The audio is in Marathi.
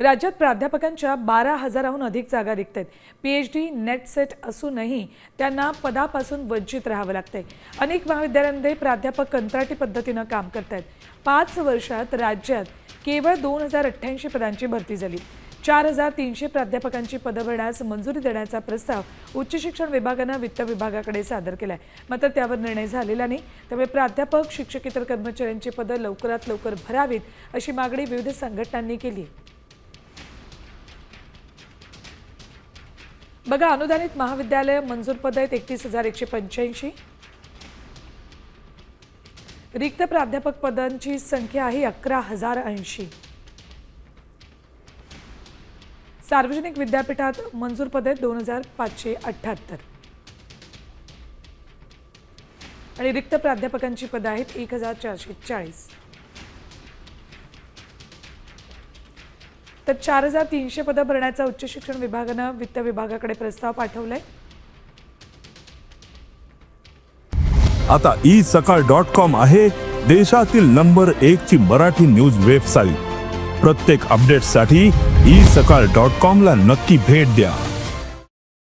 राज्यात प्राध्यापकांच्या बारा हजाराहून अधिक जागा रिक्त आहेत P H D NET SET असूनही त्यांना पदापासून वंचित राहावं लागतंय. अनेक महाविद्यालयांमध्ये प्राध्यापक कंत्राटी पद्धतीनं काम करत आहेत पाच वर्षात राज्यात केवळ दोन हजार अठ्ठ्याऐंशी पदांची भरती झाली. चार हजार तीनशे प्राध्यापकांची पदं भरण्यास मंजुरी देण्याचा प्रस्ताव उच्च शिक्षण विभागानं वित्त विभागाकडे सादर केला आहे मात्र त्यावर निर्णय झालेला नाही. त्यामुळे प्राध्यापक शिक्षकेतर कर्मचाऱ्यांची पदं लवकरात लवकर भरावीत अशी मागणी विविध संघटनांनी केली आहे बघा अनुदानित महाविद्यालय मंजूर पद आहेत एकतीस हजार एकशे पंच्याऐंशी. रिक्त प्राध्यापक पदांची संख्या आहे अकरा हजार ऐंशी. सार्वजनिक विद्यापीठात मंजूर पद आहेत दोन हजार पाचशे अठ्ठ्याहत्तर आणि रिक्त प्राध्यापकांची पदं आहेत एक हजार चारशे चाळीस. तर चार हजार तीनशे पदं भरण्याचा उच्च शिक्षण विभागानं वित्त विभागाकडे प्रस्ताव पाठवलाय. आता ई सकाळ डॉट कॉम आहे देशातील नंबर एक ची मराठी न्यूज वेबसाईट. प्रत्येक अपडेटसाठी ई सकाळ डॉट कॉम ला नक्की भेट द्या.